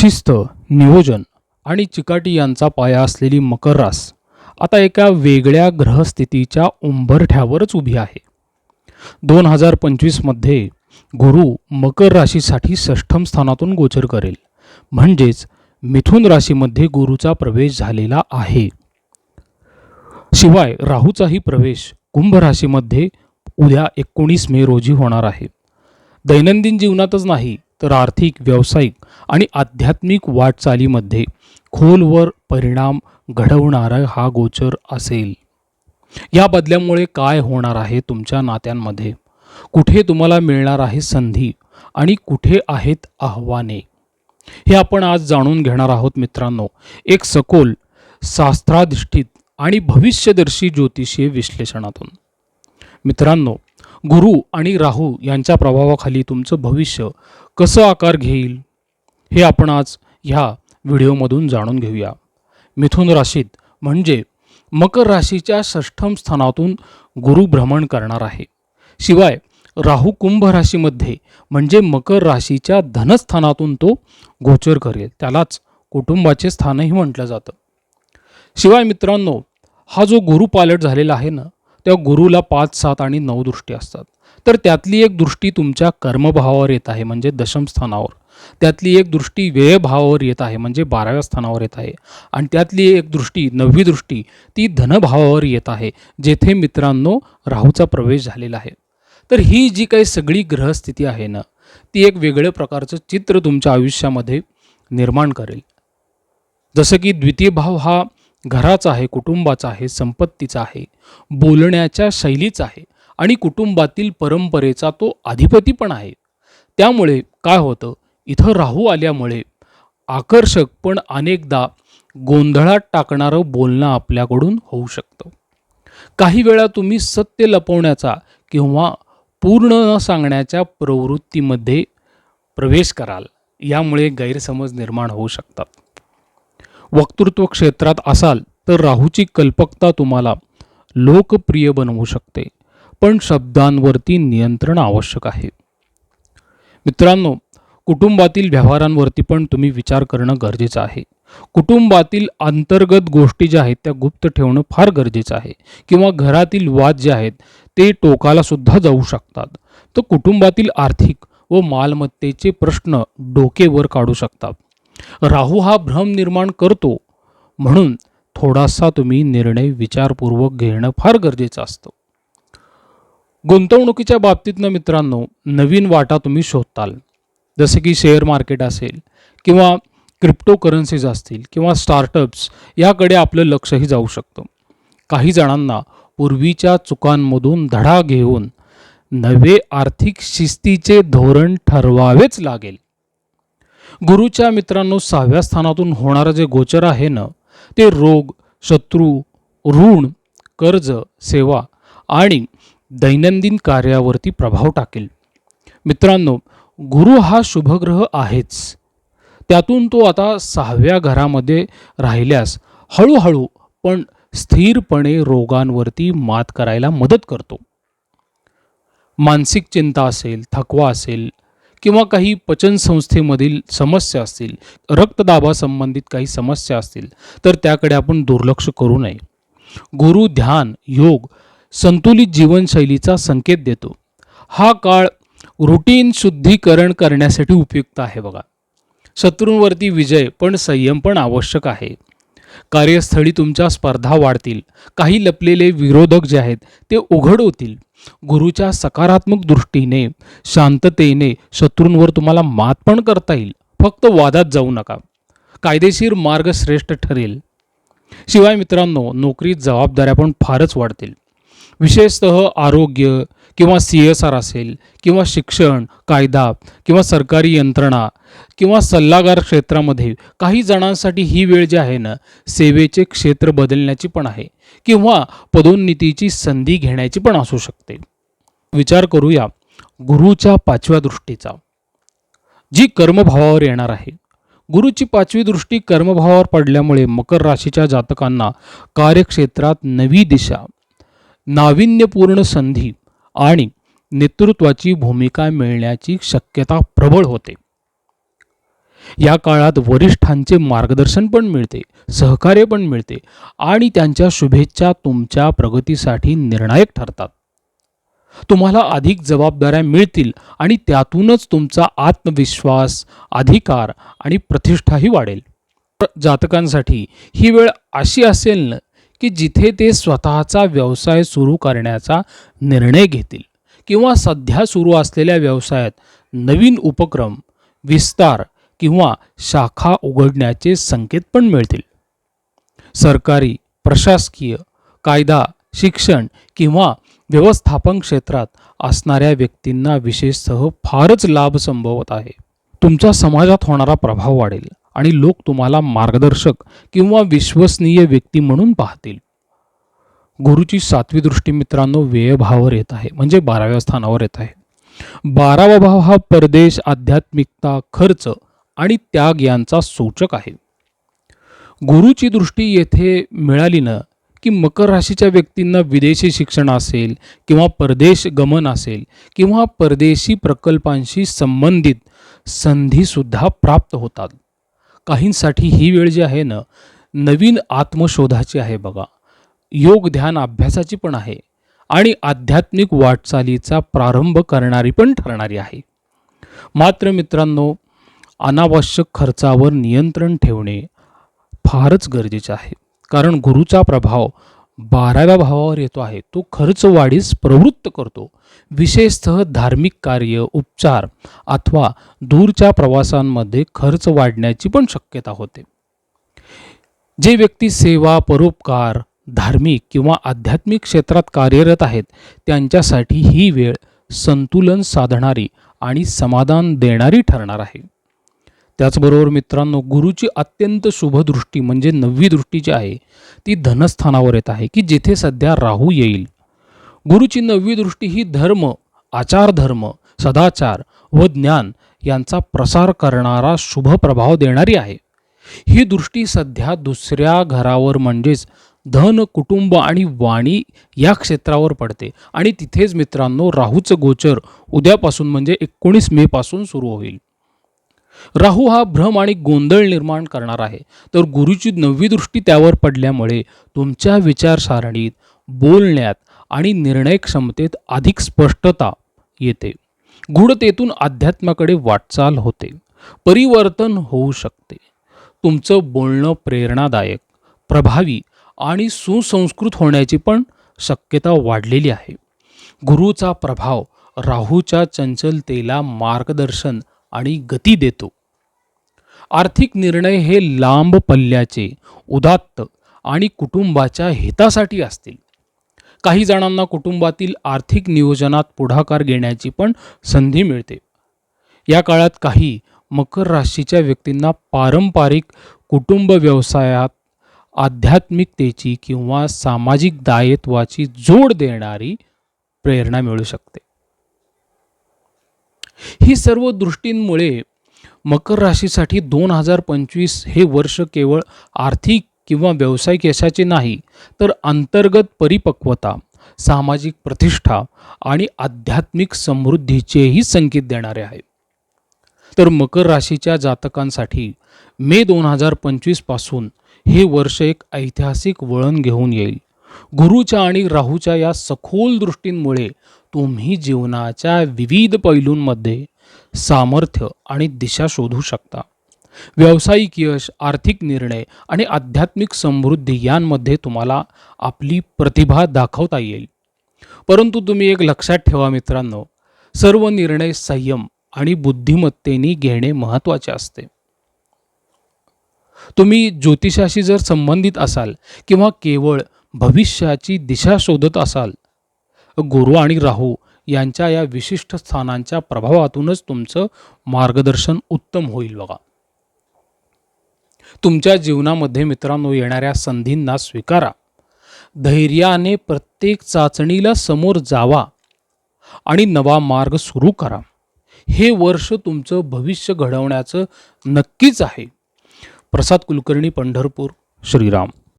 शिस्त नियोजन आणि चिकाटी यांचा पाया असलेली मकर रास आता एका वेगळ्या ग्रहस्थितीच्या उंबरठ्यावरच उभी आहे. दोन हजार पंचवीसमध्ये गुरु मकर राशीसाठी षष्ठम स्थानातून गोचर करेल. म्हणजेच मिथुन राशीमध्ये गुरुचा प्रवेश झालेला आहे. शिवाय राहूचाही प्रवेश कुंभ राशीमध्ये उद्या एकोणीस मे रोजी होणार आहे. दैनंदिन जीवनातच नाही तर आर्थिक व्यावसायिक आणि आध्यात्मिक वाटचालीमध्ये खोलवर परिणाम घडवणारा हा गोचर असेल. या बदल्यामुळे काय होणार आहे तुमच्या नात्यांमध्ये? कुठे तुम्हाला मिळणार आहे संधी आणि कुठे आहेत आव्हाने? हे आपण आज जाणून घेणार आहोत मित्रांनो. एक सखोल शास्त्राधिष्ठित आणि भविष्यदर्शी ज्योतिषीय विश्लेषणातून. मित्रांनो गुरु आणि राहू यांच्या प्रभावाखाली तुमचं भविष्य कसं आकार घेईल हे आपण आज ह्या व्हिडिओमधून जाणून घेऊया. मिथुन राशीत म्हणजे मकर राशीच्या षष्ठम स्थानातून गुरु भ्रमण करणार आहे. शिवाय राहू कुंभ राशीमध्ये म्हणजे मकर राशीच्या धनस्थानातून तो गोचर करेल. त्यालाच कुटुंबाचे स्थानही म्हटलं जातं. शिवाय मित्रांनो हा जो गुरु पालट झालेला आहे ना त्या गुरुला पाच सात आणि नऊ दृष्टी असतात. तर त्यातली एक दृष्टी तुमच्या कर्मभावावर येत आहे म्हणजे दशम स्थानावर. त्यातली एक दृष्टी व्ययभावावर येत आहे म्हणजे बाराव्या स्थानावर येत आहे. आणि त्यातली एक दृष्टी नववी दृष्टी ती धनभावावर येत आहे जेथे मित्रांनो राहूचा प्रवेश झालेला आहे. तर ही जी काही सगळी ग्रहस्थिती आहे ना ती एक वेगळ्या प्रकारचं चित्र तुमच्या आयुष्यामध्ये निर्माण करेल. जसं की द्वितीय भाव हा घराचा आहे कुटुंबाचा आहे संपत्तीचा आहे बोलण्याच्या शैलीचा आहे. आणि कुटुंबातील परंपरेचा तो अधिपती पण आहे. त्यामुळे काय होतं इथं राहू आल्यामुळे आकर्षक पण अनेकदा गोंधळात टाकणारं बोलणं आपल्याकडून होऊ शकतं. काही वेळा तुम्ही सत्य लपवण्याचा किंवा पूर्ण न सांगण्याच्या प्रवृत्तीमध्ये प्रवेश कराल यामुळे गैरसमज निर्माण होऊ शकतात. वक्तृत्व क्षेत्रात असाल तर राहूची कल्पकता तुम्हाला लोकप्रिय बनवू शकते. पण शब्दांवरती नियंत्रण आवश्यक आहे. मित्रांनो कुटुंबातील व्यवहारांवरती पण तुम्ही विचार करणं गरजेचं आहे. कुटुंबातील अंतर्गत गोष्टी ज्या आहेत त्या गुप्त ठेवणं फार गरजेचं आहे. किंवा घरातील वाद जे आहेत ते टोकाला सुद्धा जाऊ शकतात. तर कुटुंबातील आर्थिक व मालमत्तेचे प्रश्न डोकेवर काढू शकतात. राहू हा भ्रम निर्माण करतो म्हणून थोडासा तुम्ही निर्णय विचारपूर्वक घेणं फार गरजेचं असतं. गुंतवणुकीच्या बाबतीतनं मित्रांनो नवीन वाटा तुम्ही शोधताल. जसे की शेअर मार्केट असेल किंवा क्रिप्टो करन्सीज असतील किंवा स्टार्टअप्स याकडे आपलं लक्षही जाऊ शकतं. काही जणांना पूर्वीच्या चुकांमधून धडा घेऊन नवे आर्थिक शिस्तीचे धोरण ठरवावेच लागेल. गुरुच्या मित्रांनो सहाव्या स्थानातून होणारं जे गोचर आहे ना ते रोग शत्रू ऋण कर्ज सेवा आणि दैनंदिन कार्यावरती प्रभाव टाकेल. मित्रांनो गुरु हा शुभग्रह आहेच. त्यातून तो आता सहाव्या घरामध्ये राहिल्यास हळूहळू पण स्थिरपणे रोगांवरती मात करायला मदत करतो. मानसिक चिंता असेल थकवा असेल किंवा काही पचनसंस्थेमधील समस्या असतील रक्तदाबासंबंधित काही समस्या असतील तर त्याकडे आपण दुर्लक्ष करू नये. गुरु ध्यान योग संतुलित जीवनशैलीचा संकेत देतो. हा काळ रुटीन शुद्धीकरण करण्यासाठी उपयुक्त आहे बघा. शत्रूंवरती विजय पण संयम पण आवश्यक आहे. कार्यस्थळी तुमच्या स्पर्धा वाढतील. काही लपलेले विरोधक जे आहेत ते उघड होतील. गुरुच्या सकारात्मक दृष्टीने शांततेने शत्रूंवर तुम्हाला मात पण करता येईल. फक्त वादात जाऊ नका. कायदेशीर मार्ग श्रेष्ठ ठरेल. शिवाय मित्रांनो नोकरीत जबाबदाऱ्या पण फारच वाढतील. विशेषतः आरोग्य किंवा सी एस आर असेल किंवा शिक्षण कायदा किंवा सरकारी यंत्रणा किंवा सल्लागार क्षेत्रामध्ये काही जणांसाठी ही वेळ जी आहे ना सेवेचे क्षेत्र बदलण्याची पण आहे किंवा पदोन्नतीची संधी घेण्याची पण असू शकते. विचार करूया गुरुच्या पाचव्या दृष्टीचा. जी कर्मभावावर येणार आहे. गुरुची पाचवी दृष्टी कर्मभावावर पडल्यामुळे मकर राशीच्या जातकांना कार्यक्षेत्रात नवी दिशा नाविन्यपूर्ण संधी आणि नेतृत्वाची भूमिका मिळण्याची शक्यता प्रबळ होते. या काळात वरिष्ठांचे मार्गदर्शन पण मिळते सहकार्य पण मिळते आणि त्यांच्या शुभेच्छा तुमच्या प्रगतीसाठी निर्णायक ठरतात. तुम्हाला अधिक जबाबदाऱ्या मिळतील आणि त्यातूनच तुमचा आत्मविश्वास अधिकार आणि प्रतिष्ठाही वाढेल. जातकांसाठी ही वेळ अशी असेल ना की जिथे ते स्वतःचा व्यवसाय सुरू करण्याचा निर्णय घेतील किंवा सध्या सुरू असलेल्या व्यवसायात नवीन उपक्रम विस्तार किंवा शाखा उघडण्याचे संकेत पण मिळतील. सरकारी प्रशासकीय कायदा शिक्षण किंवा व्यवस्थापन क्षेत्रात असणाऱ्या व्यक्तींना विशेषतः फारच लाभ संभवत आहे. तुमचा समाजात होणारा प्रभाव वाढेल. आणि लोक तुम्हाला मार्गदर्शक किंवा विश्वसनीय व्यक्ती म्हणून पाहतील. गुरुची सातवी दृष्टी मित्रांनो व्ययभावावर येत आहे. म्हणजे बाराव्या स्थानावर येत आहे. बारावा भाव हा परदेश आध्यात्मिकता खर्च आणि त्याग यांचा सूचक आहे. गुरुची दृष्टी येथे मिळाली ना की मकर राशीच्या व्यक्तींना विदेशी शिक्षण असेल किंवा परदेश गमन असेल किंवा परदेशी प्रकल्पांशी संबंधित संधीसुद्धा प्राप्त होतात. काहींसाठी ही वेळ जी आहे ना नवीन आत्मशोधाची आहे बघा. योग ध्यान अभ्यासाची पण आहे. आणि आध्यात्मिक वाटचालीचा प्रारंभ करणारी पण ठरणारी आहे. मात्र मित्रांनो अनावश्यक खर्चावर नियंत्रण ठेवणे फारच गरजेचे आहे. कारण गुरुचा प्रभाव बाराव्या भावावर येतो आहे. तो खर्च वाढीस प्रवृत्त करतो. विशेषतः धार्मिक कार्य उपचार अथवा दूरच्या प्रवासांमध्ये खर्च वाढण्याची पण शक्यता होते. जे व्यक्ती सेवा परोपकार धार्मिक किंवा आध्यात्मिक क्षेत्रात कार्यरत आहेत त्यांच्यासाठी ही वेळ संतुलन साधणारी आणि समाधान देणारी ठरणार आहे. त्याचबरोबर मित्रांनो गुरुची अत्यंत शुभदृष्टी म्हणजे नववी दृष्टी जी आहे ती धनस्थानावर येत आहे की जिथे सध्या राहू येईल. गुरुची नववी दृष्टी ही धर्म आचारधर्म सदाचार व ज्ञान यांचा प्रसार करणारा शुभ प्रभाव देणारी आहे. ही दृष्टी सध्या दुसऱ्या घरावर म्हणजेच धन कुटुंब आणि वाणी या क्षेत्रावर पडते. आणि तिथेच मित्रांनो राहूचं गोचर उद्यापासून म्हणजे एकोणीस मेपासून सुरू होईल. राहू हा भ्रम आणि गोंधळ निर्माण करणार आहे. तर गुरुची नववी दृष्टी त्यावर पडल्यामुळे तुमच्या विचारसारणीत बोलण्यात आणि निर्णय क्षमतेत अधिक स्पष्टता येते. गूढतेतून अध्यात्माकडे वाटचाल होते. परिवर्तन होऊ शकते. तुमचं बोलणं प्रेरणादायक प्रभावी आणि सुसंस्कृत होण्याची पण शक्यता वाढलेली आहे. गुरुचा प्रभाव राहूच्या चंचलतेला मार्गदर्शन आणि गती देतो. आर्थिक निर्णय हे लांब पल्ल्याचे उदात्त आणि कुटुंबाच्या हितासाठी असतील. काही जणांना कुटुंबातील आर्थिक नियोजनात पुढाकार घेण्याची पण संधी मिळते. या काळात काही मकर राशीच्या व्यक्तींना पारंपरिक कुटुंब व्यवसायात आध्यात्मिकतेची किंवा सामाजिक दायित्वाची जोड देणारी प्रेरणा मिळू शकते. ही सर्व दृष्टींमुळे मकर राशीसाठी दोन हजार पंचवीस हे वर्ष केवळ आर्थिक किंवा व्यावसायिक यशाचे नाही तर अंतर्गत परिपक्वता सामाजिक प्रतिष्ठा आणि आध्यात्मिक समृद्धीचेही संकेत देणारे आहे तर मकर राशीच्या जातकांसाठी मे दोन हजार पंचवीसपासून हे वर्ष एक ऐतिहासिक वळण घेऊन येईल. गुरुच्या आणि राहूच्या या सखोल दृष्टींमुळे तुम्ही जीवनाच्या विविध पैलूंमध्ये सामर्थ्य आणि दिशा शोधू शकता. व्यावसायिक यश आर्थिक निर्णय आणि आध्यात्मिक समृद्धी यांमध्ये तुम्हाला आपली प्रतिभा दाखवता येईल. परंतु तुम्ही एक लक्षात ठेवा मित्रांनो सर्व निर्णय संयम आणि बुद्धिमत्तेने घेणे महत्त्वाचे असते. तुम्ही ज्योतिषाशी जर संबंधित असाल किंवा केवळ भविष्याची दिशा शोधत असाल गुरु आणि राहू यांच्या या विशिष्ट स्थानांच्या प्रभावातूनच तुमचं मार्गदर्शन उत्तम होईल बघा. तुमच्या जीवनामध्ये मित्रांनो येणाऱ्या संधींना स्वीकारा. धैर्याने प्रत्येक चाचणीला समोर जावा आणि नवा मार्ग सुरू करा. हे वर्ष तुमचं भविष्य घडवण्याचं नक्कीच आहे. प्रसाद कुलकर्णी पंढरपूर श्रीराम.